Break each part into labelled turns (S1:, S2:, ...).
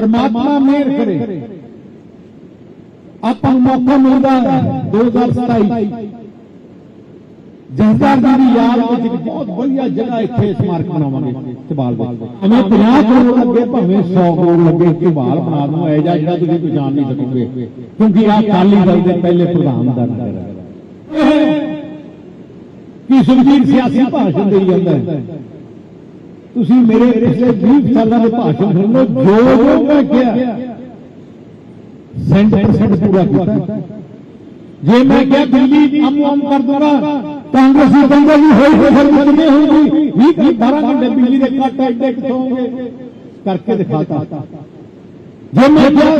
S1: ਪਰਮਾਤਮਾ ਮਿਹਰ ਕਰੇ। ਆਪਾਂ ਨੂੰ ਮੌਕਾ ਮਿਲਦਾ ਹੈ 2027 ਜਹਦਾਰ ਜੀ ਦੀ ਯਾਦ ਵਿੱਚ ਇੱਕ ਬਹੁਤ ਵਧੀਆ ਜਗ੍ਹਾ ਇੱਥੇ ਸਮਾਰਕ ਬਣਾਵਾਂਗੇ ਇਕਬਾਲ ਦੇ ਅਮੇ 50 ਕਰੋੜ ਲੱਗੇ ਭਾਵੇਂ 100 ਕਰੋੜ ਲੱਗੇ ਇਕਬਾਲ ਬਣਾ ਦੂੰ ਐ ਜਾ ਜਿਹੜਾ ਤੁਸੀਂ ਪਛਾਣ ਨਹੀਂ ਸਕੋਗੇ। ਕਿਉਂਕਿ ਆਹ ਅਕਾਲੀ ਦਲ ਦੇ ਪਹਿਲੇ ਪ੍ਰਧਾਨ ਦਾ ਨਗਰ ਹੈ। ਕਿ ਸੁਖਜੀਤ ਸਿਆਸੀ ਭਾਸ਼ਣ ਦੇਈ ਜਾਂਦਾ ਹੈ। ਤੁਸੀਂ ਮੇਰੇ ਪਿਛਲੇ 20 ਸਾਲਾਂ ਦੇ ਭਾਸ਼ਣ ਸੁਣ ਲਓ, ਜੋ ਜੋ ਮੈਂ ਕਿਹਾ ਸੈਂਟ ਪਰਸੈਂਟ ਪੂਰਾ ਕੀਤਾ। ਜੇ ਮੈਂ ਕਿਹਾ ਦਿੱਲੀ ਅਮ ਅਮ ਕਰ ਦੂੰਗਾ, ਕਾਂਗਰਸੀ ਬੰਦੇ ਵੀ ਹੋਈ ਹੋਈ ਫਿਰ ਕਿੰਨੇ ਹੋਊਗੀ। 20 12 ਘੰਟੇ ਬਿਜਲੀ ਦੇ ਕੱਟ ਐਡੇ ਕਿੱਥੋਂ ਕਰਕੇ ਦਿਖਾਤਾ। ਜੇ ਮੈਂ ਕਿਹਾ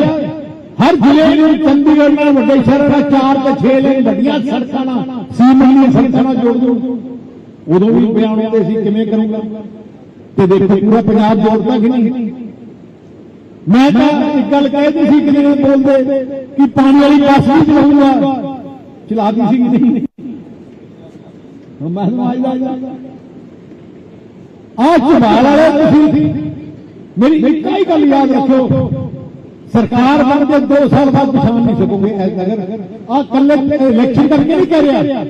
S1: ਹਰ ਜ਼ਿਲ੍ਹੇ ਨੂੰ ਚੰਡੀਗੜ੍ਹ ਨਾਲ ਵੱਡੇ ਸ਼ਹਿਰਾਂ ਦਾ 4 ਤੇ 6 ਲੇਨ ਵੱਡੀਆਂ ਸੜਕਾਂ ਨਾਲ ਸੀਮੈਂਟ ਸੜਕਾਂ ਨਾਲ ਜੋੜ ਦੂੰ। ਉਦੋਂ ਵੀ ਬਿਆਨ ਹੁੰਦੇ ਸੀ, ਕਿਵੇਂ ਕਰੂੰਗਾ? ਤੇ ਦੇਖੋ ਪੂਰਾ ਪੰਜਾਬ ਜੋੜਦਾ ਕਿ ਨਹੀਂ ਮੈਂ ਤਾਂ ਇੱਕ ਗੱਲ ਕਹਿਦੀ ਸੀ ਕਿ ਜਿਹੜੇ ਬੋਲਦੇ ਕਿ ਪਾਣੀ ਵਾਲੀ ਬੱਸ ਵੀ ਚਲਾਉਂਗਾ ਚਲਾਦੀ ਸੀ ਕਿ ਨਹੀਂ ਹੁਣ ਮੈਂ ਸਮਝਦਾ ਆ ਚਵਾਲ ਵਾਲੇ ਤੁਸੀਂ ਮੇਰੀ ਇੱਕ ਹੀ ਗੱਲ ਯਾਦ ਰੱਖੋ ਸਰਕਾਰ ਬਣ ਕੇ 2 ਸਾਲ ਬਾਅਦ ਪਛਾਣ ਨਹੀਂ ਸਕੋਗੇ ਐਸ ਨਗਰ ਆ ਕੱਲੇ ਇਲੈਕਸ਼ਨ ਕਰਕੇ ਨਹੀਂ ਕਹਿ ਰਿਹਾ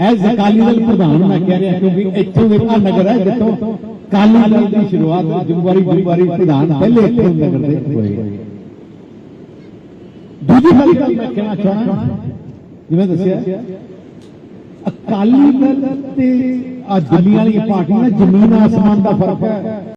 S1: ਐਸ ਅਕਾਲੀ ਦਲ ਪ੍ਰਧਾਨ ਮੈਂ ਕਹਿ ਰਿਹਾ ਕਿਉਂਕਿ ਇੱਥੋਂ ਦੇ ਆ ਨਗਰ ਹੈ ਜਿੱਥੋਂ ਕਾਲੀ ਦਲ ਦੀ ਸ਼ੁਰੂਆਤ ਜੁਗਵਾਰੀ ਜੁਗਵਾਰੀ ਪ੍ਰਧਾਨ ਪਹਿਲੇ ਇੱਥੋਂ ਨਗਰ ਦੇ ਹੋਏ। ਦੂਜੀ ਵਾਲੀ ਗੱਲ ਮੈਂ ਕਹਿਣਾ ਚਾਹਣਾ ਜਿਵੇਂ ਦੱਸਿਆ, ਅਕਾਲੀ ਦਲ ਤੇ ਆ ਦਿੱਲੀ ਵਾਲੀ ਪਾਰਟੀ ਨਾਲ ਜ਼ਮੀਨ ਆਸਮਾਨ ਦਾ ਫ਼ਰਕ ਹੈ।